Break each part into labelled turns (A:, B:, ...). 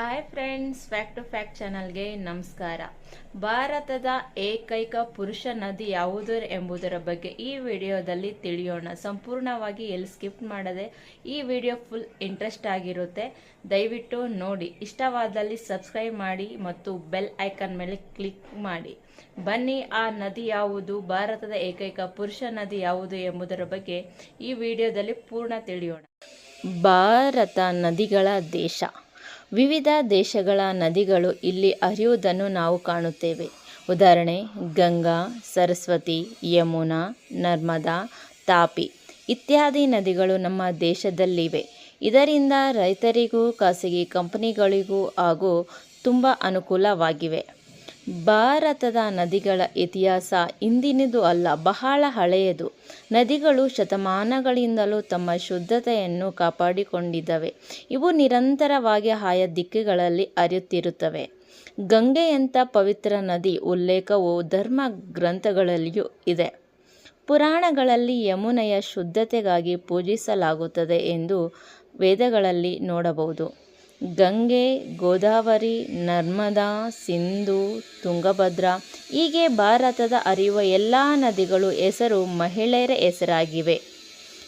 A: Hi friends fact to fact ಚಾನಲ್ಗೆ ನಮಸ್ಕಾರ. ಭಾರತದ ಏಕೈಕ ಪುರುಷ ನದಿ ಯಾವುದು ಎಂಬುದರ ಬಗ್ಗೆ ಈ ವಿಡಿಯೋದಲ್ಲಿ ತಿಳಿಯೋಣ. ಸಂಪೂರ್ಣವಾಗಿ ಎಲ್ಲಿ ಸ್ಕಿಪ್ ಮಾಡದೆ ಈ ವಿಡಿಯೋ ಫುಲ್ ಇಂಟ್ರೆಸ್ಟ್ ಆಗಿರುತ್ತೆ. ದಯವಿಟ್ಟು ನೋಡಿ. ಇಷ್ಟವಾದಲ್ಲಿ ಸಬ್ಸ್ಕ್ರೈಬ್ ಮಾಡಿ ಮತ್ತು ಬೆಲ್ ಐಕನ್ ಮೇಲೆ ಕ್ಲಿಕ್ ಮಾಡಿ. ಬನ್ನಿ, ಆ ನದಿ ಯಾವುದು, ಭಾರತದ ಏಕೈಕ ಪುರುಷ ನದಿ ಯಾವುದು ಎಂಬುದರ ಬಗ್ಗೆ ಈ ವಿಡಿಯೋದಲ್ಲಿ ಪೂರ್ಣ ತಿಳಿಯೋಣ. ಭಾರತ ನದಿಗಳ ದೇಶ. ವಿವಿಧ ದೇಶಗಳ ನದಿಗಳು ಇಲ್ಲಿ ಹರಿಯುವುದನ್ನು ನಾವು ಕಾಣುತ್ತೇವೆ. ಉದಾಹರಣೆ, ಗಂಗಾ, ಸರಸ್ವತಿ, ಯಮುನಾ, ನರ್ಮದಾ, ತಾಪಿ ಇತ್ಯಾದಿ ನದಿಗಳು ನಮ್ಮ ದೇಶದಲ್ಲಿವೆ. ಇದರಿಂದ ರೈತರಿಗೂ, ಖಾಸಗಿ ಕಂಪನಿಗಳಿಗೂ ಹಾಗೂ ತುಂಬ ಅನುಕೂಲವಾಗಿವೆ. ಭಾರತದ ನದಿಗಳ ಇತಿಹಾಸ ಇಂದಿನದು ಅಲ್ಲ, ಬಹಳ ಹಳೆಯದು. ನದಿಗಳು ಶತಮಾನಗಳಿಂದಲೂ ತಮ್ಮ ಶುದ್ಧತೆಯನ್ನು ಕಾಪಾಡಿಕೊಂಡಿದ್ದವೆ. ಇವು ನಿರಂತರವಾಗಿ ಆಯಾ ದಿಕ್ಕುಗಳಲ್ಲಿ ಅರಿಯುತ್ತಿರುತ್ತವೆ ಗಂಗೆಯಂಥ ಪವಿತ್ರ ನದಿ ಉಲ್ಲೇಖವು ಧರ್ಮ ಗ್ರಂಥಗಳಲ್ಲಿಯೂ ಇದೆ. ಪುರಾಣಗಳಲ್ಲಿ ಯಮುನೆಯ ಶುದ್ಧತೆಗಾಗಿ ಪೂಜಿಸಲಾಗುತ್ತದೆ ಎಂದು ವೇದಗಳಲ್ಲಿ ನೋಡಬಹುದು. ಗಂಗೆ, ಗೋದಾವರಿ, ನರ್ಮದಾ, ಸಿಂಧು, ತುಂಗಭದ್ರಾ ಹೀಗೆ ಭಾರತದ ಅರಿಯುವ ಎಲ್ಲ ನದಿಗಳು ಹೆಸರು ಮಹಿಳೆಯರ ಹೆಸರಾಗಿವೆ.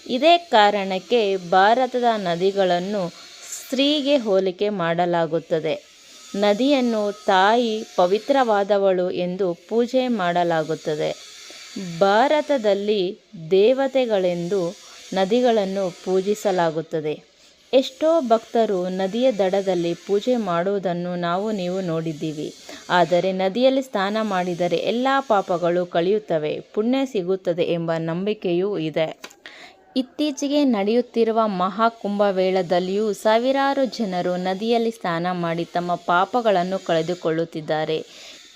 A: ಇದೇ ಕಾರಣಕ್ಕೆ ಭಾರತದ ನದಿಗಳನ್ನು ಸ್ತ್ರೀಗೆ ಹೋಲಿಕೆ ಮಾಡಲಾಗುತ್ತದೆ. ನದಿಯನ್ನು ತಾಯಿ ಪವಿತ್ರವಾದವಳು ಎಂದು ಪೂಜೆ ಮಾಡಲಾಗುತ್ತದೆ. ಭಾರತದಲ್ಲಿ ದೇವತೆಗಳೆಂದು ನದಿಗಳನ್ನು ಪೂಜಿಸಲಾಗುತ್ತದೆ. ಎಷ್ಟೋ ಭಕ್ತರು ನದಿಯ ದಡದಲ್ಲಿ ಪೂಜೆ ಮಾಡುವುದನ್ನು ನಾವು ನೀವು ನೋಡಿದ್ದೀವಿ. ಆದರೆ ನದಿಯಲ್ಲಿ ಸ್ನಾನ ಮಾಡಿದರೆ ಎಲ್ಲ ಪಾಪಗಳು ಕಳೆಯುತ್ತವೆ, ಪುಣ್ಯ ಸಿಗುತ್ತದೆ ಎಂಬ ನಂಬಿಕೆಯೂ ಇದೆ. ಇತ್ತೀಚೆಗೆ ನಡೆಯುತ್ತಿರುವ ಮಹಾಕುಂಭಮೇಳದಲ್ಲಿಯೂ ಸಾವಿರಾರು ಜನರು ನದಿಯಲ್ಲಿ ಸ್ನಾನ ಮಾಡಿ ತಮ್ಮ ಪಾಪಗಳನ್ನು ಕಳೆದುಕೊಳ್ಳುತ್ತಿದ್ದಾರೆ.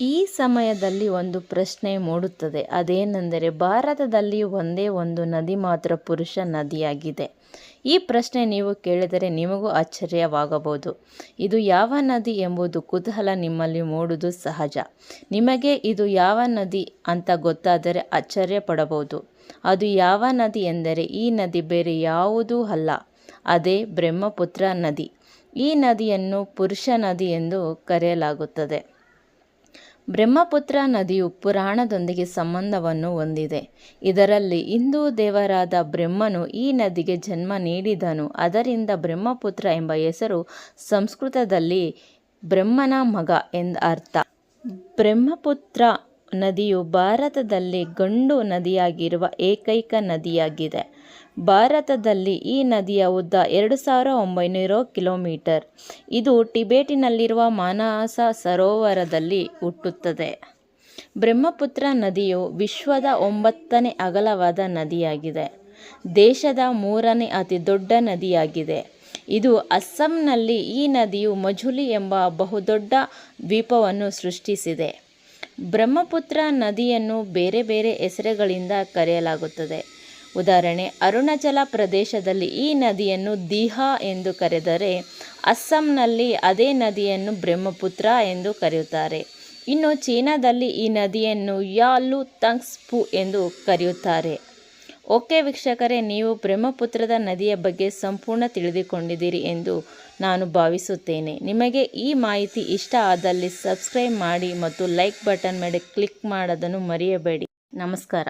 A: ಈ ಸಮಯದಲ್ಲಿ ಒಂದು ಪ್ರಶ್ನೆ ಮೂಡುತ್ತದೆ. ಅದೇನೆಂದರೆ, ಭಾರತದಲ್ಲಿ ಒಂದೇ ಒಂದು ನದಿ ಮಾತ್ರ ಪುರುಷ ನದಿಯಾಗಿದೆ. ಈ ಪ್ರಶ್ನೆ ನೀವು ಕೇಳಿದರೆ ನಿಮಗೂ ಆಶ್ಚರ್ಯವಾಗಬಹುದು. ಇದು ಯಾವ ನದಿ ಎಂಬುದು ಕುತೂಹಲ ನಿಮ್ಮಲ್ಲಿ ಮೂಡುವುದು ಸಹಜ. ನಿಮಗೆ ಇದು ಯಾವ ನದಿ ಅಂತ ಗೊತ್ತಾದರೆ ಆಶ್ಚರ್ಯ ಪಡಬಹುದು ಅದು ಯಾವ ನದಿ ಎಂದರೆ, ಈ ನದಿ ಬೇರೆ ಯಾವುದೂ ಅಲ್ಲ. ಅದೇ ಬ್ರಹ್ಮಪುತ್ರ ನದಿ. ಈ ನದಿಯನ್ನು ಪುರುಷ ನದಿ ಎಂದು ಕರೆಯಲಾಗುತ್ತದೆ. ಬ್ರಹ್ಮಪುತ್ರ ನದಿಯು ಪುರಾಣದೊಂದಿಗೆ ಸಂಬಂಧವನ್ನು ಹೊಂದಿದೆ. ಇದರಲ್ಲಿ ಹಿಂದೂ ದೇವರಾದ ಬ್ರಹ್ಮನು ಈ ನದಿಗೆ ಜನ್ಮ ನೀಡಿದನು. ಅದರಿಂದ ಬ್ರಹ್ಮಪುತ್ರ ಎಂಬ ಹೆಸರು ಸಂಸ್ಕೃತದಲ್ಲಿ ಬ್ರಹ್ಮನ ಮಗ ಎಂದ ಅರ್ಥ. ಬ್ರಹ್ಮಪುತ್ರ ನದಿಯು ಭಾರತದಲ್ಲಿ ಗಂಡು ನದಿಯಾಗಿರುವ ಏಕೈಕ ನದಿಯಾಗಿದೆ. ಭಾರತದಲ್ಲಿ ಈ ನದಿಯ ಉದ್ದ ಎರಡು ಸಾವಿರ ಒಂಬೈನೂರು ಕಿಲೋಮೀಟರ್. ಇದು ಟಿಬೇಟಿನಲ್ಲಿರುವ ಮಾನಸ ಸರೋವರದಲ್ಲಿ ಹುಟ್ಟುತ್ತದೆ. ಬ್ರಹ್ಮಪುತ್ರ ನದಿಯು ವಿಶ್ವದ ಒಂಬತ್ತನೇ ಅಗಲವಾದ ನದಿಯಾಗಿದೆ. ದೇಶದ ಮೂರನೇ ಅತಿ ದೊಡ್ಡ ನದಿಯಾಗಿದೆ. ಇದು ಅಸ್ಸಾಂನಲ್ಲಿ ಈ ನದಿಯು ಮಜುಲಿ ಎಂಬ ಬಹುದೊಡ್ಡ ದ್ವೀಪವನ್ನು ಸೃಷ್ಟಿಸಿದೆ. ಬ್ರಹ್ಮಪುತ್ರ ನದಿಯನ್ನು ಬೇರೆ ಬೇರೆ ಹೆಸರುಗಳಿಂದ ಕರೆಯಲಾಗುತ್ತದೆ. ಉದಾಹರಣೆ, ಅರುಣಾಚಲ ಪ್ರದೇಶದಲ್ಲಿ ಈ ನದಿಯನ್ನು ದಿಹಾ ಎಂದು ಕರೆದರೆ ಅಸ್ಸಾಂನಲ್ಲಿ ಅದೇ ನದಿಯನ್ನು ಬ್ರಹ್ಮಪುತ್ರ ಎಂದು ಕರೆಯುತ್ತಾರೆ. ಇನ್ನು ಚೀನಾದಲ್ಲಿ ಈ ನದಿಯನ್ನು ಯಾಲು ತಂಗ್ಸ್ಪು ಎಂದು ಕರೆಯುತ್ತಾರೆ. ಓಕೆ ವೀಕ್ಷಕರೇ, ನೀವು ಬ್ರಹ್ಮಪುತ್ರದ ನದಿಯ ಬಗ್ಗೆ ಸಂಪೂರ್ಣ ತಿಳಿದುಕೊಂಡಿದ್ದೀರಿ ಎಂದು ನಾನು ಭಾವಿಸುತ್ತೇನೆ. ನಿಮಗೆ ಈ ಮಾಹಿತಿ ಇಷ್ಟ ಆದಲ್ಲಿ ಸಬ್ಸ್ಕ್ರೈಬ್ ಮಾಡಿ ಮತ್ತು ಲೈಕ್ ಬಟನ್ ಮೇಲೆ ಕ್ಲಿಕ್ ಮಾಡೋದನ್ನು ಮರೆಯಬೇಡಿ. ನಮಸ್ಕಾರ.